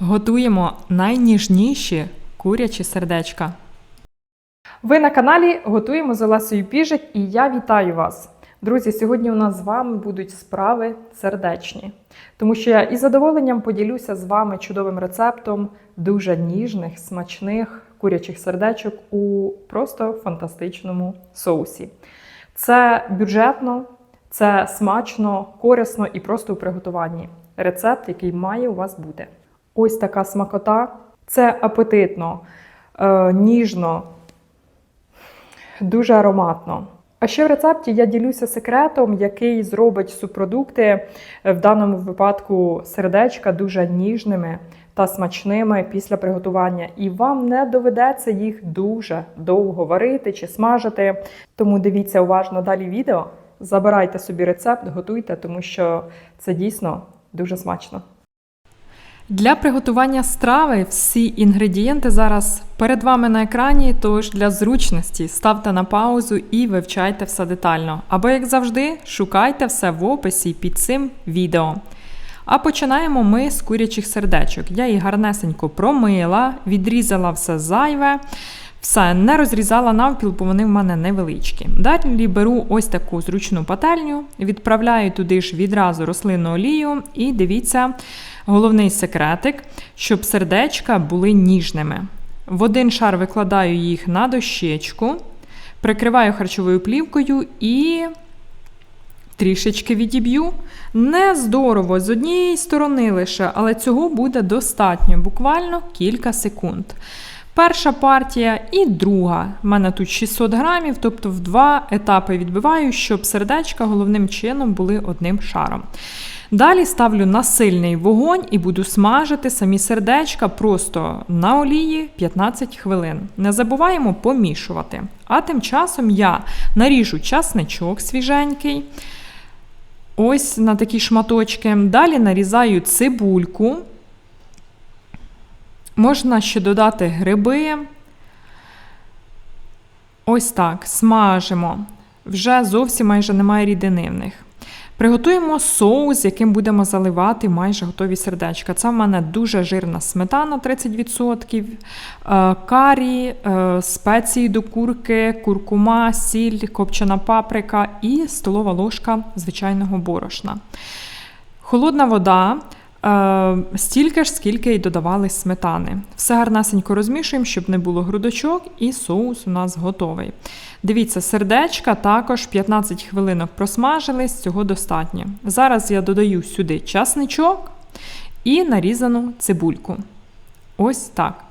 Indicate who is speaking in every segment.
Speaker 1: Готуємо найніжніші курячі сердечка.
Speaker 2: Ви на каналі Готуємо з Олесею Піжик і я вітаю вас. Друзі, сьогодні у нас з вами будуть справи сердечні, тому що я із задоволенням поділюся з вами чудовим рецептом дуже ніжних, смачних курячих сердечок у просто фантастичному соусі. Це бюджетно, це смачно, корисно і просто у приготуванні. Рецепт, який має у вас бути. Ось така смакота. Це апетитно, е, ніжно, дуже ароматно. А ще в рецепті я ділюся секретом, який зробить субпродукти, е, в даному випадку сердечка, дуже ніжними та смачними після приготування. І вам не доведеться їх дуже довго варити чи смажити. Тому дивіться уважно далі відео. Забирайте собі рецепт, готуйте, тому що це дійсно дуже смачно.
Speaker 1: Для приготування страви всі інгредієнти зараз перед вами на екрані, тож для зручності ставте на паузу і вивчайте все детально. Або, як завжди, шукайте все в описі під цим відео. А починаємо ми з курячих сердечок. Я їх гарнесенько промила, відрізала все зайве. Все, не розрізала навпіл, бо вони в мене невеличкі. Далі беру ось таку зручну пательню, відправляю туди ж відразу рослинну олію і дивіться, головний секретик, щоб сердечка були ніжними. В один шар викладаю їх на дощечку, прикриваю харчовою плівкою і трішечки відіб'ю. Не здорово, з однієї сторони лише, але цього буде достатньо, буквально кілька секунд. Перша партія і друга. У мене тут 600 грамів, тобто в два етапи відбиваю, щоб сердечка головним чином були одним шаром. Далі ставлю на сильний вогонь і буду смажити самі сердечка просто на олії 15 хвилин. Не забуваємо помішувати. А тим часом я наріжу часничок свіженький. Ось на такі шматочки. Далі нарізаю цибульку. Можна ще додати гриби. Ось так, смажимо. Вже зовсім майже немає рідини в них. Приготуємо соус, яким будемо заливати майже готові сердечка. Це в мене дуже жирна сметана 30%, е, карі, е, спеції до курки, куркума, сіль, копчена паприка і столова ложка звичайного борошна. Холодна вода. Е, Стільки ж, скільки й додавали сметани. Все гарнесенько розмішуємо, щоб не було грудочок, і соус у нас готовий. Дивіться, сердечка також 15 хвилинок просмажились, цього достатньо. Зараз я додаю сюди часничок і нарізану цибульку. Ось так.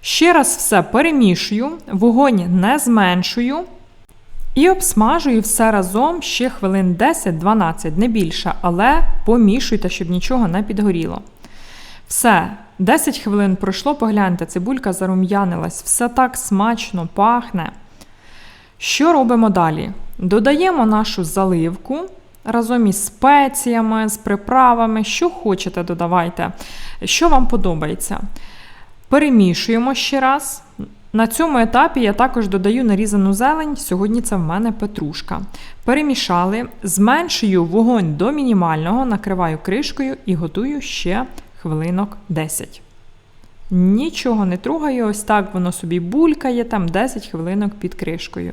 Speaker 1: Ще раз все перемішую, вогонь не зменшую. І обсмажую все разом ще хвилин 10-12, не більше, але помішуйте, щоб нічого не підгоріло. Все, 10 хвилин пройшло, погляньте, цибулька зарум'янилась, все так смачно пахне. Що робимо далі? Додаємо нашу заливку разом із спеціями, з приправами, що хочете, додавайте, що вам подобається. Перемішуємо ще раз. На цьому етапі я також додаю нарізану зелень. Сьогодні це в мене петрушка. Перемішали, зменшую вогонь до мінімального, накриваю кришкою і готую ще хвилинок 10. Нічого не трогаю, ось так воно собі булькає, там 10 хвилинок під кришкою.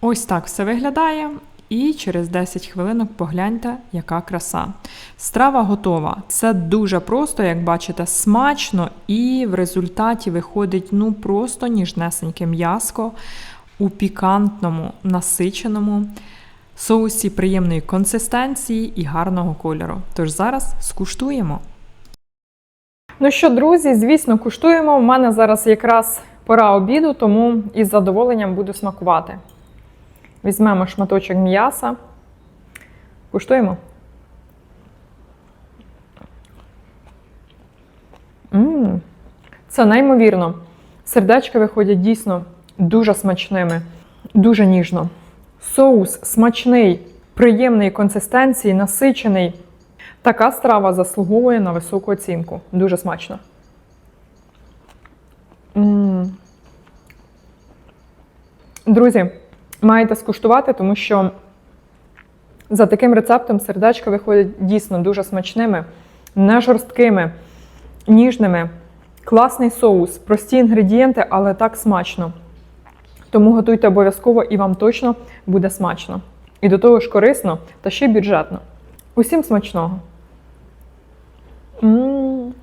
Speaker 1: Ось так все виглядає. І через 10 хвилинок погляньте, яка краса. Страва готова. Це дуже просто, як бачите, смачно, і в результаті виходить ну просто ніжнесеньке м'яско у пікантному, насиченому соусі приємної консистенції і гарного кольору. Тож зараз скуштуємо.
Speaker 2: Ну що, друзі, звісно, куштуємо. У мене зараз якраз пора обіду, тому із задоволенням буду смакувати. Візьмемо шматочок м'яса. Куштуємо. Мм, Це неймовірно. Сердечка виходять дійсно дуже смачними, дуже ніжно. Соус смачний, приємної консистенції, насичений. Така страва заслуговує на високу оцінку. Дуже смачно. М. Друзі, маєте скуштувати, тому що за таким рецептом сердечка виходять дійсно дуже смачними. не жорсткими, ніжними. Класний соус, прості інгредієнти, але так смачно. Тому готуйте обов'язково і вам точно буде смачно. І до того ж корисно та ще бюджетно. Усім смачного! м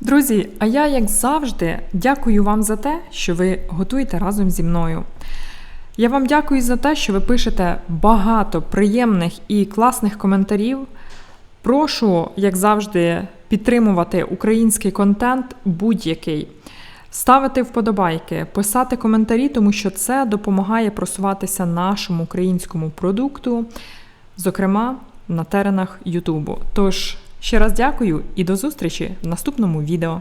Speaker 1: Друзі, а я, як завжди, дякую вам за те, що ви готуєте разом зі мною. Я вам дякую за те, що ви пишете багато приємних і класних коментарів. Прошу, як завжди, підтримувати український контент будь-який, ставити вподобайки, писати коментарі, тому що це допомагає просуватися нашому українському продукту, зокрема на теренах Ютубу. Тож ще раз дякую і до зустрічі в наступному відео.